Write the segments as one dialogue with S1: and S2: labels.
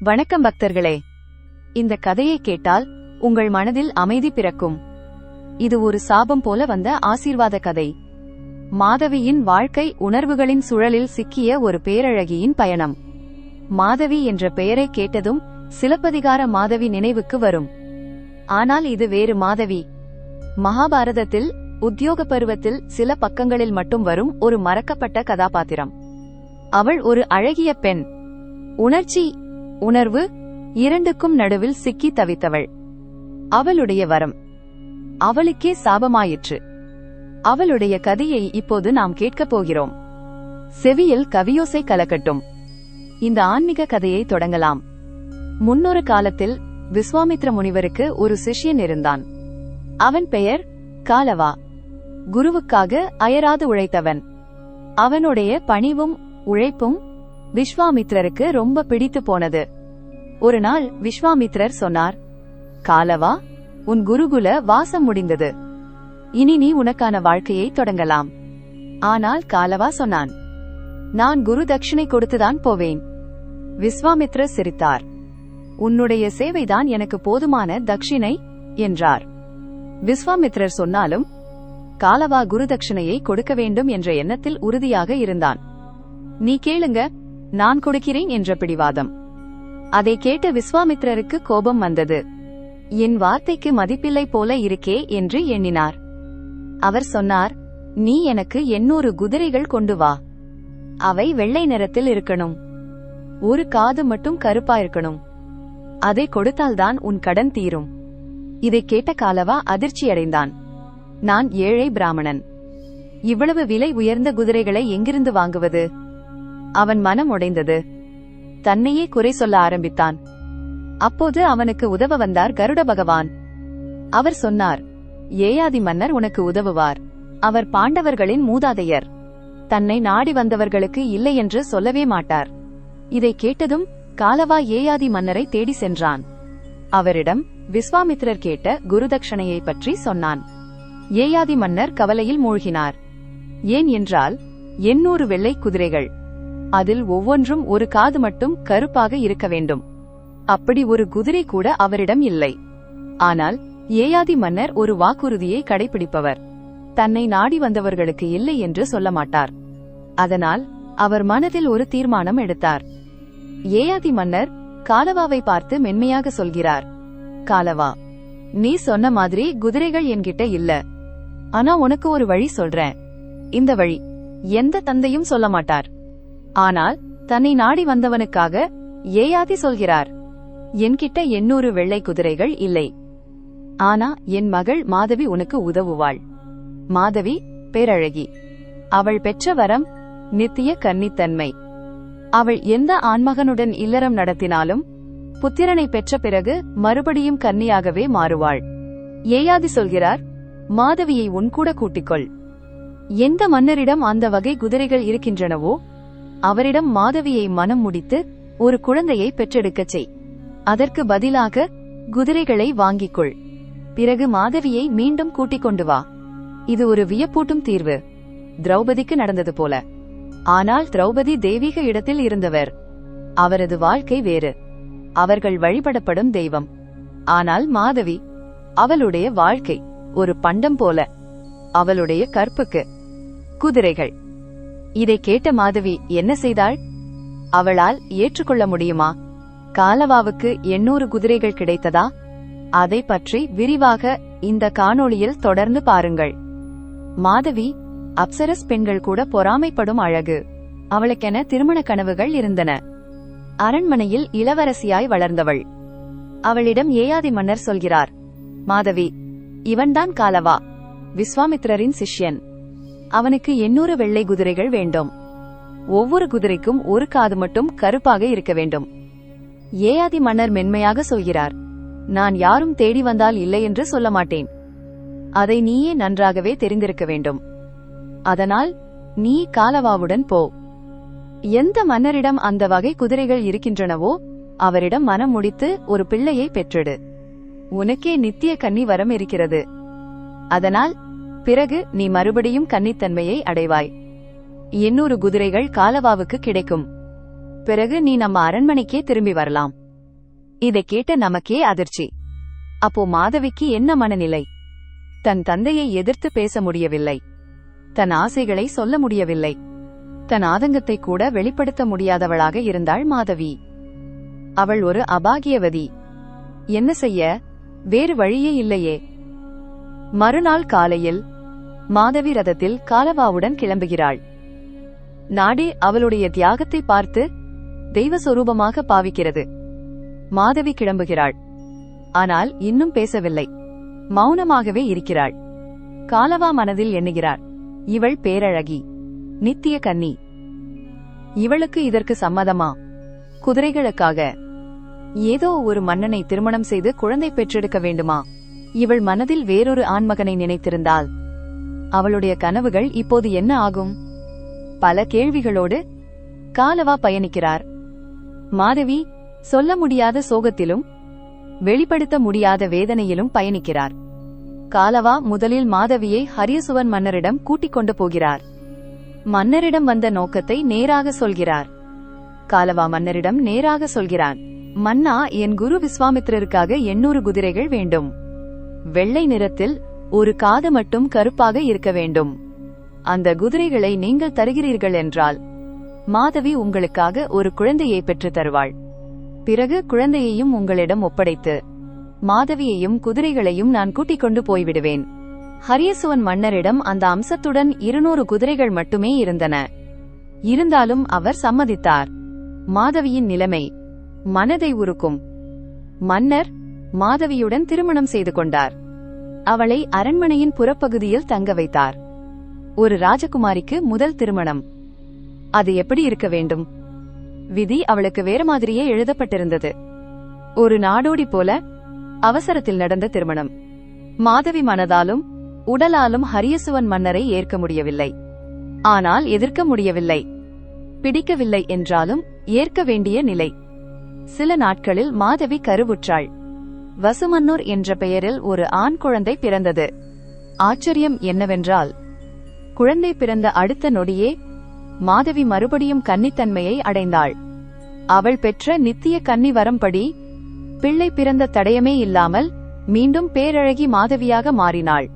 S1: வணக்கம் பக்தர்களே. இந்த கதையை கேட்டால் உங்கள் மனதில் அமைதி பிறக்கும். இது ஒரு சாபம் போல வந்த ஆசீர்வாத கதை. மாதவியின் வாழ்க்கை உணர்வுகளின் சுழலில் சிக்கிய ஒரு பேரழகியின் பயணம். மாதவி என்ற பெயரை கேட்டதும் சிலப்பதிகார மாதவி நினைவுக்கு வரும். ஆனால் இது வேறு மாதவி. மகாபாரதத்தில் உத்தியோக பருவத்தில் சில பக்கங்களில் மட்டும் வரும் ஒரு மறக்கப்பட்ட கதாபாத்திரம். அவள் ஒரு அழகிய பெண். உணர்ச்சி உணர்வு இரண்டுக்கும் நடுவில் சிக்கி தவித்தவள். அவளுடைய வரம். அவளுக்கே சாபமாயிற்று. அவளுடைய கதையை இப்போது நாம் கேட்கப் போகிறோம். செவியில் கவியோசை கலக்கட்டும். இந்த ஆன்மீக கதையை தொடங்கலாம். முன்னொரு காலத்தில் விஸ்வாமித்ர முனிவருக்கு ஒரு சிஷ்யன் இருந்தான். அவன் பெயர் காலவா. குருவுக்காக அயராது உழைத்தவன். அவனுடைய பணிவும் உழைப்பும் விஸ்வாமித்ரருக்கு ரொம்ப பிடித்து போனது. ஒரு நாள் விஸ்வாமித்ரர் சொன்னார் காலவா உன் குருகுல வாசம் முடிந்தது. இனி நீ உனக்கான வாழ்க்கையை தொடங்கலாம். ஆனால் காலவா? சொன்னான். நான் குரு தட்சிணை கொடுத்துதான் போவேன். விஸ்வாமித்ரர் சிரித்தார். உன்னுடைய சேவைதான் எனக்கு போதுமான தட்சிணை என்றார். விஸ்வாமித்ரர் சொன்னாலும் காலவா குரு தட்சிணையை கொடுக்க வேண்டும் என்ற எண்ணத்தில் உறுதியாக இருந்தான். நீ கேளுங்க நான் கொடுக்கிறேன் என்ற பிடிவாதம். அதை கேட்ட விஸ்வாமித்ரருக்கு கோபம் வந்தது. என் வார்த்தைக்கு மதிப்பில்லை போல இருக்கே என்று எண்ணினார். அவர் சொன்னார் நீ எனக்கு எண்ணூறு குதிரைகள் கொண்டு வா. அவை வெள்ளை நிறத்தில் இருக்கணும். ஒரு காது மட்டும் கருப்பா இருக்கணும். அதை கொடுத்தால்தான் உன் கடன் தீரும். இதை கேட்ட காலவா அதிர்ச்சியடைந்தான். நான் ஏழை பிராமணன். இவ்வளவு விலை உயர்ந்த குதிரைகளை எங்கிருந்து வாங்குவது? அவன் மனம் உடைந்தது. தன்னையே குறை சொல்ல ஆரம்பித்தான். அப்போது அவனுக்கு உதவ வந்தார் கருட பகவான். அவர் சொன்னார் ஏயாதி மன்னர் உனக்கு உதவுவார். அவர் பாண்டவர்களின் மூதாதையர். தன்னை நாடி வந்தவர்களுக்கு இல்லை என்று சொல்லவே மாட்டார். இதை கேட்டதும் காலவா ஏயாதி மன்னரை தேடி சென்றான். அவரிடம் விஸ்வாமித்திரர் கேட்ட குருதட்சணையை பற்றி சொன்னான். ஏயாதி மன்னர் கவலையில் மூழ்கினார். ஏன் என்றால் எண்ணூறு வெள்ளை குதிரைகள் அதில் ஒவ்வொன்றும் ஒரு காது மட்டும் கருப்பாக இருக்க வேண்டும். அப்படி ஒரு குதிரை கூட அவரிடம் இல்லை. ஆனால் ஏயாதி மன்னர் ஒரு வாக்குறுதியை கடைபிடிப்பவர் தன்னை நாடி வந்தவர்களுக்கு இல்லை என்று சொல்ல மாட்டார். அதனால் அவர் மனதில் ஒரு தீர்மானம் எடுத்தார். ஏயாதி மன்னர் காலவாவை பார்த்து மென்மையாக சொல்கிறார். காலவா நீ சொன்ன மாதிரி குதிரைகள் என்கிட்ட இல்ல. ஆனா உனக்கு ஒரு வழி சொல்றேன். இந்த வழி எந்த தந்தையும் சொல்ல மாட்டார். ஆனால் தன்னை நாடி வந்தவனுக்காக ஏயாதி சொல்கிறார். என்கிட்ட எண்ணூறு வெள்ளை குதிரைகள் இல்லை. ஆனா என் மகள் மாதவி உனக்கு உதவுவாள். மாதவி பேரழகி. அவள் பெற்ற வரம் நித்திய கன்னித்தன்மை. அவள் எந்த ஆண்மகனுடன் இல்லறம் நடத்தினாலும் புத்திரனை பெற்ற பிறகு மறுபடியும் கன்னியாகவே மாறுவாள். ஏயாதி சொல்கிறார் மாதவியை உன்கூட கூட்டிக்கொள். எந்த மன்னரிடம் அந்த வகை குதிரைகள் இருக்கின்றனவோ அவரிடம் மாதவியை மனம் முடித்து ஒரு குழந்தையை பெற்றெடுக்கச் செய். அதற்கு பதிலாக குதிரைகளை வாங்கிக் கொள் பிறகு மாதவியை மீண்டும் கூட்டிக் கொண்டு வா. இது ஒரு வியப்பூட்டும் தீர்வு. திரௌபதிக்கு நடந்தது போல. ஆனால் திரௌபதி தெய்வீக இடத்தில் இருந்தவர். அவரது வாழ்க்கை வேறு. அவர்கள் வழிபடப்படும் தெய்வம். ஆனால் மாதவி அவளுடைய வாழ்க்கை ஒரு பண்டம் போல. அவளுடைய கற்புக்கு. குதிரைகள். இதை கேட்ட மாதவி என்ன செய்தாள்? அவளால் ஏற்றுக்கொள்ள முடியுமா? காலவாவுக்கு எண்ணூறு குதிரைகள் கிடைத்ததா? அதை பற்றி விரிவாக இந்த காணொளியில் தொடர்ந்து பாருங்கள். மாதவி அப்சரஸ் பெண்கள் கூட பொறாமைப்படும் அழகு. அவளுக்கென திருமண கனவுகள் இருந்தன. அரண்மனையில் இளவரசியாய் வளர்ந்தவள். அவளிடம் ஏயாதி மன்னர் சொல்கிறார் மாதவி இவன்தான் காலவா? விஸ்வாமித்திரரின் சிஷ்யன். அவனுக்கு எண்ணூறு வெள்ளை குதிரைகள் வேண்டும். ஒவ்வொரு குதிரைக்கும் ஒரு காது மட்டும் கருப்பாக இருக்க வேண்டும். ஏயாதி மன்னர் மென்மையாக சொல்கிறார் நான் யாரும் தேடி வந்தால் இல்லை என்று சொல்ல மாட்டேன். அதை நீயே நன்றாகவே தெரிந்திருக்க வேண்டும். அதனால் நீ காலவாவுடன் போ. எந்த மன்னரிடம் அந்த வகை குதிரைகள் இருக்கின்றனவோ அவரிடம் மனம் முடித்து ஒரு பிள்ளையை பெற்றெடு உனக்கே நித்திய கன்னி வரம் இருக்கிறது. அதனால் பிறகு நீ மறுபடியும் கன்னித்தன்மையை அடைவாய். எண்ணூறு குதிரைகள் காலவாவுக்கு கிடைக்கும். பிறகு நீ நம்ம அரண்மனைக்கே திரும்பி வரலாம். இதை கேட்ட நமக்கே அதிர்ச்சி. அப்போ மாதவிக்கு என்ன மனநிலை? தன் தந்தையை எதிர்த்து பேச முடியவில்லை. தன் ஆசைகளை சொல்ல முடியவில்லை. தன் ஆதங்கத்தை கூட வெளிப்படுத்த முடியாதவளாக இருந்தாள் மாதவி. அவள் ஒரு அபாகியவதி. என்ன செய்ய? வேறு வழியே இல்லையே. மறுநாள் காலையில் மாதவி ரதத்தில் காலவாவுடன் கிளம்புகிறாள். நாடே அவளுடைய தியாகத்தை பார்த்து தெய்வ சொரூபமாக பாவிக்கிறது. மாதவி கிளம்புகிறாள். ஆனால் இன்னும் பேசவில்லை. மௌனமாகவே இருக்கிறாள். காலவா மனதில் எண்ணுகிறார். இவள் பேரழகி. நித்திய கன்னி. இவளுக்கு இதற்கு சம்மதமா? குதிரைகளுக்காக. ஏதோ ஒரு மன்னனை திருமணம் செய்து குழந்தை பெற்றெடுக்க வேண்டுமா? இவள் மனதில் வேறொரு ஆண்மகனை நினைத்திருந்தால் அவளுடைய கனவுகள் இப்போது என்ன ஆகும்? பல கேள்விகளோடு காலவா பயணிக்கிறார். மாதவி சொல்ல முடியாத சோகத்திலும் வெளிப்படுத்த முடியாத வேதனையிலும் பயணிக்கிறார். காலவா முதலில் மாதவியை ஹரியசுவன் மன்னரிடம் கூட்டிக் கொண்டு போகிறார். மன்னரிடம் வந்த நோக்கத்தை நேராக சொல்கிறார். காலவா மன்னரிடம் நேராக சொல்கிறான் மன்னா என் குரு விஸ்வாமித்திரருக்காக எண்ணூறு குதிரைகள் வேண்டும். வெள்ளை நிறத்தில் ஒரு காது மட்டும் கருப்பாக இருக்க வேண்டும். அந்த குதிரைகளை நீங்கள் தருகிறீர்கள் என்றால் மாதவி உங்களுக்காக ஒரு குழந்தையை பெற்றுத் தருவாள். பிறகு குழந்தையையும் உங்களிடம் ஒப்படைத்து மாதவியையும் குதிரைகளையும் நான் கூட்டிக் கொண்டு போய்விடுவேன். ஹரியசுவன் மன்னரிடம் அந்த அம்சத்துடன் இருநூறு குதிரைகள் மட்டுமே இருந்தன. இருந்தாலும் அவர் சம்மதித்தார். மாதவியின் நிலைமை மனதை உருக்கும். மன்னர் மாதவியுடன் திருமணம் செய்து கொண்டார். அவளை அரண்மனையின் புறப்பகுதியில் தங்க வைத்தார். ஒரு ராஜகுமாரிக்கு முதல் திருமணம். அது எப்படி இருக்க வேண்டும்? விதி அவளுக்கு வேற மாதிரியே எழுதப்பட்டிருந்தது. ஒரு நாடோடி போல அவசரத்தில் நடந்த திருமணம். மாதவி மனதாலும் உடலாலும் ஹரியசுவன் மன்னரை ஏற்க முடியவில்லை. ஆனால் எதிர்க்க முடியவில்லை. பிடிக்கவில்லை என்றாலும் ஏற்க வேண்டிய நிலை. சில நாட்களில் மாதவி கருவுற்றாள். வசுமன்னூர் என்ற பெயரில் ஒரு ஆண் குழந்தை பிறந்தது. ஆச்சரியம் என்னவென்றால் குழந்தை பிறந்த அடுத்த நொடியே மாதவி மறுபடியும் கன்னித்தன்மையை அடைந்தாள். அவள் பெற்ற நித்திய கன்னி வரம்படி பிள்ளை பிறந்த தடயமே இல்லாமல் மீண்டும் பேரழகி மாதவியாக மாறினாள்.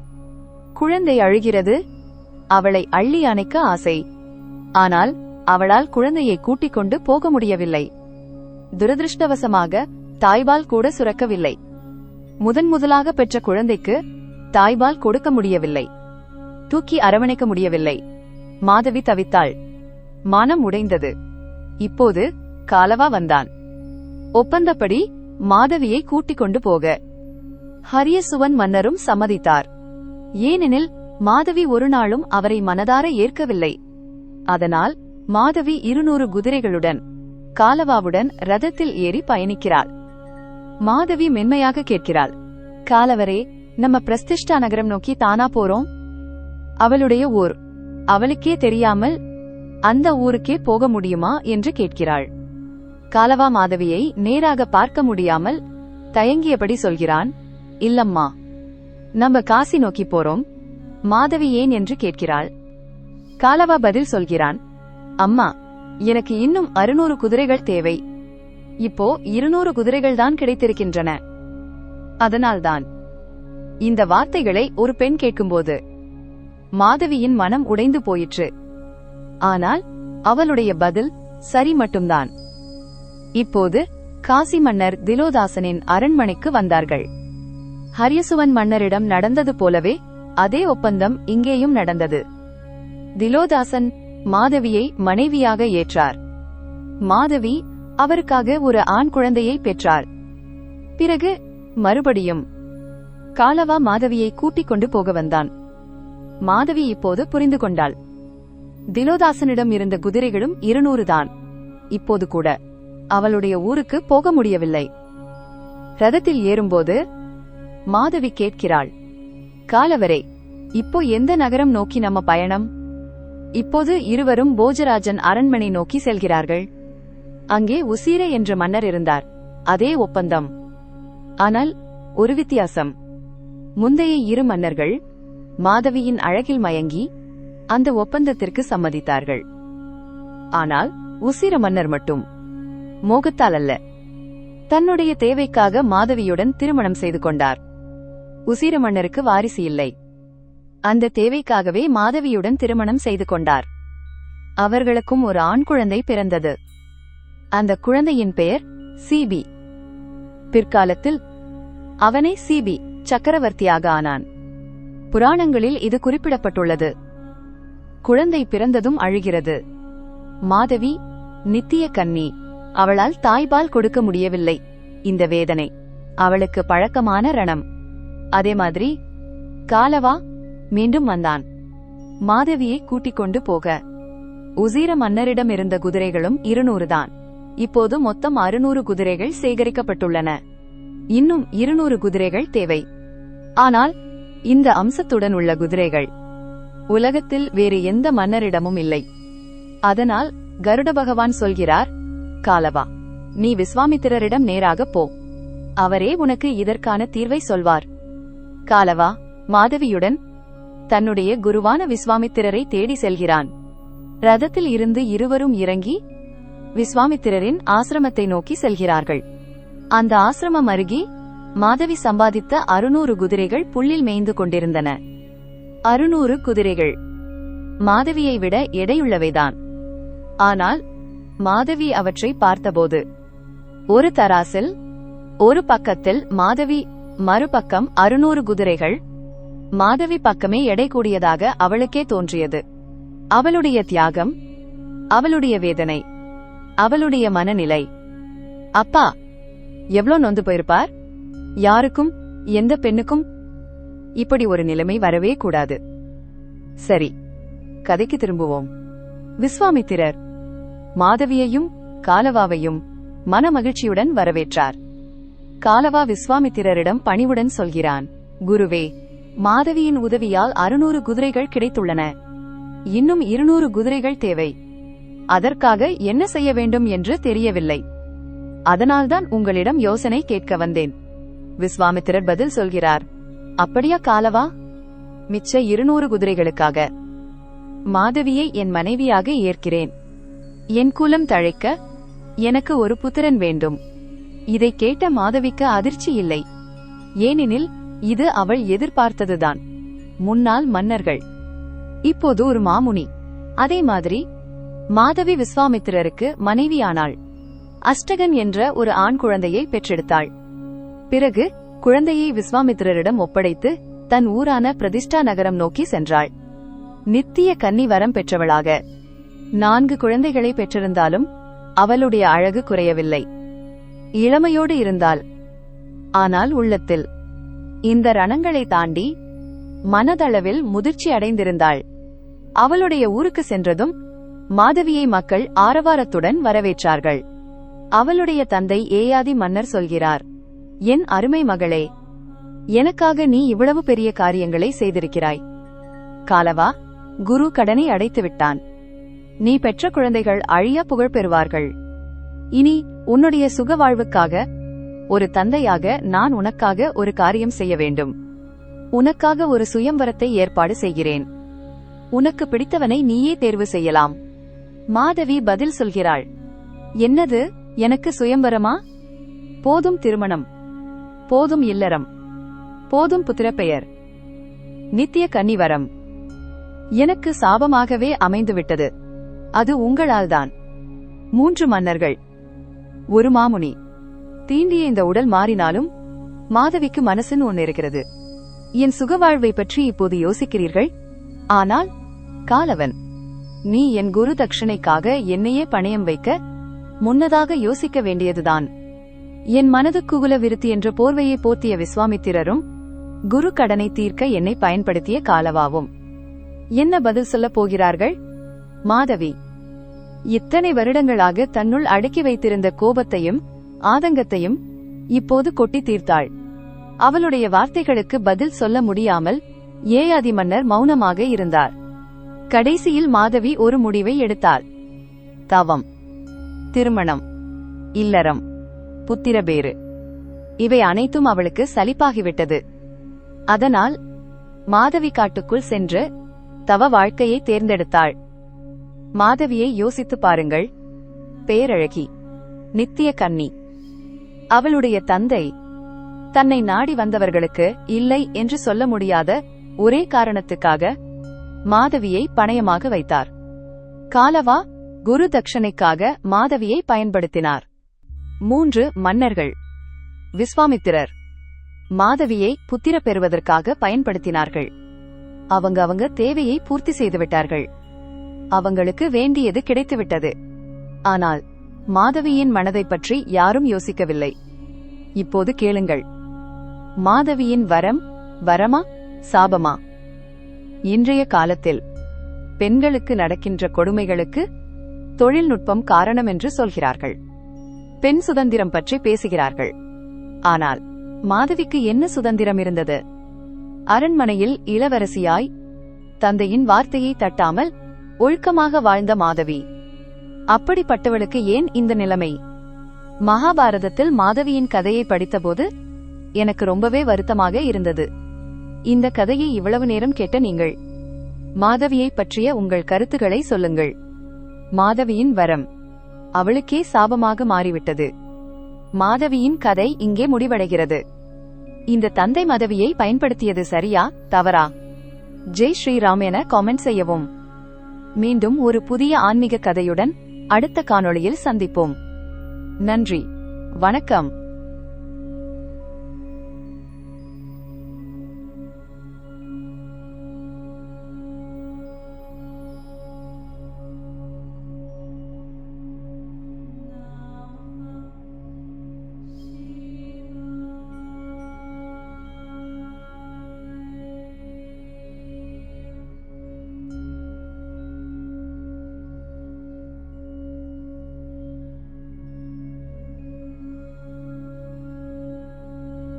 S1: குழந்தை அழுகிறது அவளை அள்ளி அணைக்க ஆசை. ஆனால் அவளால் குழந்தையை கூட்டிக் கொண்டு போக முடியவில்லை. துரதிருஷ்டவசமாக தாய்பால் கூட சுரக்கவில்லை. முதன் முதலாக பெற்ற குழந்தைக்கு தாய்பால் கொடுக்க முடியவில்லை. தூக்கி அரவணைக்க முடியவில்லை. மாதவி தவித்தாள். மனம் உடைந்தது. இப்போது காலவா வந்தான். ஒப்பந்தப்படி மாதவியை கூட்டிக் கொண்டு போக. ஹரியசுவன் மன்னரும் சம்மதித்தார். ஏனெனில் மாதவி ஒரு நாளும் அவரை மனதார ஏற்கவில்லை. அதனால் மாதவி இருநூறு குதிரைகளுடன் காலவாவுடன் ரதத்தில் ஏறி பயணிக்கிறாள். மாதவி மென்மையாக கேட்கிறாள். காலவரே நம்ம பிரஸ்திஷ்டா நகரம் நோக்கி தானா போறோம்? அவளுடைய ஊர். அவளுக்கே தெரியாமல் அந்த ஊருக்கே போக முடியுமா? என்று கேட்கிறாள். காலவா மாதவியை நேராக பார்க்க முடியாமல் தயங்கியபடி சொல்கிறான் இல்லம்மா நம்ம காசி நோக்கி போறோம். மாதவி ஏன்? என்று கேட்கிறாள். காலவா பதில் சொல்கிறான் அம்மா எனக்கு இன்னும் அறுநூறு குதிரைகள் தேவை. இப்போ இருநூறு குதிரைகள் தான் கிடைத்திருக்கின்றன. அதனால்தான் இந்த வார்த்தைகளை ஒரு பெண் கேட்கும்போது மாதவியின் மனம் உடைந்து போயிற்று. ஆனால் அவளுடைய பதில் சரி மட்டும்தான். இப்போது காசி மன்னர் திலோதாசனின் அரண்மனைக்கு வந்தார்கள். ஹரியசுவன் மன்னரிடம் நடந்தது போலவே அதே ஒப்பந்தம் இங்கேயும் நடந்தது. திலோதாசன் மாதவியை மனைவியாக ஏற்றார். மாதவி அவருக்காக ஒரு ஆண் குழந்தையை பெற்றார். பிறகு மறுபடியும் காலவா மாதவியை கூட்டிக் கொண்டு போக வந்தான். மாதவி இப்போது புரிந்து கொண்டாள். திலோதாசனிடம் இருந்த குதிரைகளும் இருநூறு தான். இப்போது கூட அவளுடைய ஊருக்கு போக முடியவில்லை. ரதத்தில் ஏறும்போது மாதவி கேட்கிறாள். காலவரே இப்போ எந்த நகரம் நோக்கி நம்ம பயணம்? இப்போது இருவரும் போஜராஜன் அரண்மனை நோக்கி செல்கிறார்கள். அங்கே உசீர என்ற மன்னர் இருந்தார். அதே ஒப்பந்தம். ஆனால் ஒரு வித்தியாசம். முந்தைய இரு மன்னர்கள் மாதவியின் அழகில் மயங்கி அந்த ஒப்பந்தத்திற்கு சம்மதித்தார்கள். ஆனால் உசிர மன்னர் மட்டும். மோகத்தால் அல்ல. தன்னுடைய தேவைக்காக மாதவியுடன் திருமணம் செய்து கொண்டார். உசிர மன்னருக்கு வாரிசு இல்லை. அந்த தேவைக்காகவே மாதவியுடன் திருமணம் செய்து கொண்டார். அவர்களுக்கும் ஒரு ஆண் குழந்தை பிறந்தது. அந்த குழந்தையின் பெயர் சிபி. பிற்காலத்தில் அவனே சிபி சக்கரவர்த்தியாக ஆனான். புராணங்களில் இது குறிப்பிடப்பட்டுள்ளது. குழந்தை பிறந்ததும் அழுகிறது. மாதவி நித்திய கன்னி அவளால் தாய்பால் கொடுக்க முடியவில்லை. இந்த வேதனை அவளுக்கு பழக்கமான ரணம். அதே மாதிரி காலவா மீண்டும் வந்தான். மாதவியை கூட்டிக் கொண்டு போக. உசீர மன்னரிடம் இருந்த குதிரைகளும் இருநூறு தான். இப்போது மொத்தம் அறுநூறு குதிரைகள் சேகரிக்கப்பட்டுள்ளன. இன்னும் இருநூறு குதிரைகள் தேவை. ஆனால் இந்த அம்சத்துடன் உள்ள குதிரைகள் உலகத்தில் வேறு எந்த மன்னரிடமும் இல்லை. அதனால் கருட பகவான் சொல்கிறார் காலவா நீ விஸ்வாமித்திரரிடம் நேராக போ. அவரே உனக்கு இதற்கான தீர்வை சொல்வார். காலவா மாதவியுடன் தன்னுடைய குருவான விஸ்வாமித்திரரை தேடி செல்கிறான். ரதத்தில் இருந்து இருவரும் இறங்கி விஸ்வாமித்திரரின் ஆசிரமத்தை நோக்கி செல்கிறார்கள். அந்த ஆசிரமம் அருகே மாதவி சம்பாதித்த அறுநூறு குதிரைகள் புல்லில் மேய்ந்து கொண்டிருந்தன. அறுநூறு குதிரைகள் மாதவியை விட எடையுள்ளவைதான். ஆனால் மாதவி அவற்றை பார்த்தபோது ஒரு தராசில் ஒரு பக்கத்தில் மாதவி மறுபக்கம் அறுநூறு குதிரைகள் மாதவி பக்கமே எடை கூடியதாக அவளுக்கே தோன்றியது. அவளுடைய தியாகம் அவளுடைய வேதனை அவளுடைய மனநிலை. அப்பா எவ்ளோ நொந்து போயிருப்பார்? யாருக்கும் எந்த பெண்ணுக்கும்? இப்படி ஒரு நிலைமை வரவே கூடாது. சரி கதைக்கு திரும்புவோம். விஸ்வாமித்திரர் மாதவியையும் காலவாவையும் மனமகிழ்ச்சியுடன் வரவேற்றார். காலவா விஸ்வாமித்திரரிடம் பணிவுடன் சொல்கிறான் குருவே மாதவியின் உதவியால் அறுநூறு குதிரைகள் கிடைத்துள்ளன. இன்னும் இருநூறு குதிரைகள் தேவை. அதற்காக என்ன செய்ய வேண்டும் என்று தெரியவில்லை. அதனால்தான் உங்களிடம் யோசனை கேட்க வந்தேன். விஸ்வாமித்திரர் பதில் சொல்கிறார். அப்படியா காலவா? மிச்ச இருநூறு குதிரைகளுக்காக. மாதவியை என் மனைவியாக ஏற்கிறேன். என் குலம் தழைக்க எனக்கு ஒரு புத்திரன் வேண்டும். இதை கேட்ட மாதவிக்கு அதிர்ச்சி இல்லை. ஏனெனில் இது அவள் எதிர்பார்த்ததுதான். முன்னாள் மன்னர்கள். இப்போது ஒரு மாமுனி. அதே மாதிரி மாதவி விஸ்வாமித்திரருக்கு மனைவியானாள். அஷ்டகன் என்ற ஒரு ஆண் குழந்தையை பெற்றெடுத்தாள். பிறகு குழந்தையை விஸ்வாமித்திரரிடம் ஒப்படைத்து தன் ஊரான பிரதிஷ்டா நகரம் நோக்கி சென்றாள். நித்திய கன்னி வரம் பெற்றவளாக. நான்கு குழந்தைகளை பெற்றிருந்தாலும் அவளுடைய அழகு குறையவில்லை. இளமையோடு இருந்தாள். ஆனால் உள்ளத்தில் இந்த ரணங்களை தாண்டி மனதளவில் முதிர்ச்சி அடைந்திருந்தாள். அவளுடைய ஊருக்கு சென்றதும் மாதவியை மக்கள் ஆரவாரத்துடன் வரவேற்றார்கள். அவளுடைய தந்தை ஏயாதி மன்னர் சொல்கிறார் என் அருமை மகளே எனக்காக நீ இவ்வளவு பெரிய காரியங்களை செய்திருக்கிறாய். காலவா குரு கடனை அடைத்து விட்டான். நீ பெற்ற குழந்தைகள் அழியா புகழ் பெறுவார்கள். இனி உன்னுடைய சுக வாழ்வுக்காக ஒரு தந்தையாக நான் உனக்காக ஒரு காரியம் செய்ய வேண்டும். உனக்காக ஒரு சுயம்பரத்தை ஏற்பாடு செய்கிறேன். உனக்கு பிடித்தவனை நீயே தேர்வு செய்யலாம். மாதவி பதில் சொல்கிறாள். என்னது? எனக்கு சுயம்பரமா? போதும் திருமணம். போதும் இல்லறம். போதும் புத்திரப்பெயர். நித்திய கன்னிவரம். எனக்கு சாபமாகவே அமைந்துவிட்டது. அது உங்களால்தான். மூன்று மன்னர்கள். ஒரு மாமுனி. தீண்டிய இந்த உடல் மாறினாலும் மாதவிக்கு மனசுன்னு ஒன்னு இருக்கிறது. என் சுகவாழ்வை பற்றி இப்போது யோசிக்கிறீர்கள்? ஆனால் காலவன். நீ என் குரு தட்சிணைக்காக என்னையே பணயம் வைக்க முன்னதாக யோசிக்க வேண்டியதுதான். என் மனது குகுல விருத்தி என்ற போர்வையை போர்த்திய விஸ்வாமித்திரரும் குரு கடனை தீர்க்க என்னை பயன்படுத்திய காலவாவும். என்ன பதில் சொல்லப் போகிறார்கள்? மாதவி இத்தனை வருடங்களாக தன்னுள் அடக்கி வைத்திருந்த கோபத்தையும் ஆதங்கத்தையும் இப்போது கொட்டி தீர்த்தாள். அவளுடைய வார்த்தைகளுக்கு பதில் சொல்ல முடியாமல் ஏயாதி மன்னர் மௌனமாக இருந்தார். கடைசியில் மாதவி ஒரு முடிவை எடுத்தாள். தவம் திருமணம் இல்லறம் புத்திரபேறு. இவை அனைத்தும் அவளுக்கு சலிப்பாகிவிட்டது. அதனால் மாதவி காட்டுக்குள் சென்று தவ வாழ்க்கையை தேர்ந்தெடுத்தாள். மாதவியை யோசித்து பாருங்கள். பேரழகி நித்திய கன்னி. அவளுடைய தந்தை தன்னை நாடி வந்தவர்களுக்கு இல்லை என்று சொல்ல முடியாத ஒரே காரணத்துக்காக மாதவியை பணயமாக வைத்தார். காலவா குரு தட்சணைக்காக மாதவியை பயன்படுத்தினார். மூன்று மன்னர்கள். விஸ்வாமித்திரர். மாதவியை புத்திர பெறுவதற்காக பயன்படுத்தினார்கள். அவங்க அவங்க தேவையை பூர்த்தி செய்துவிட்டார்கள். அவங்களுக்கு வேண்டியது கிடைத்துவிட்டது. ஆனால் மாதவியின் மனதைப் பற்றி யாரும் யோசிக்கவில்லை. இப்போது கேளுங்கள். மாதவியின் வரம் வரமா சாபமா? இன்றைய காலத்தில் பெண்களுக்கு நடக்கின்ற கொடுமைகளுக்கு தொழில்நுட்பம் காரணம் என்று சொல்கிறார்கள். பெண் சுதந்திரம் பற்றி பேசுகிறார்கள். ஆனால் மாதவிக்கு என்ன சுதந்திரம் இருந்தது? அரண்மனையில் இளவரசியாய் தந்தையின் வார்த்தையை தட்டாமல் ஒழுக்கமாக வாழ்ந்த மாதவி. அப்படிப்பட்டவளுக்கு ஏன் இந்த நிலைமை? மகாபாரதத்தில் மாதவியின் கதையை படித்தபோது எனக்கு ரொம்பவே வருத்தமாக இருந்தது. இந்த கதையை இவ்வளவு நேரம் கேட்ட நீங்கள் மாதவியை பற்றிய உங்கள் கருத்துக்களை சொல்லுங்கள். மாதவியின் வரம். அவளுக்கே சாபமாக மாறிவிட்டது. மாதவியின் கதை இங்கே முடிவடைகிறது. இந்த தந்தை மதவியை பயன்படுத்தியது சரியா தவறா? ஜெய் ஸ்ரீராம் என காமெண்ட் செய்யவும். மீண்டும் ஒரு புதிய ஆன்மீக கதையுடன் அடுத்த காணொளியில் சந்திப்போம். நன்றி. வணக்கம்.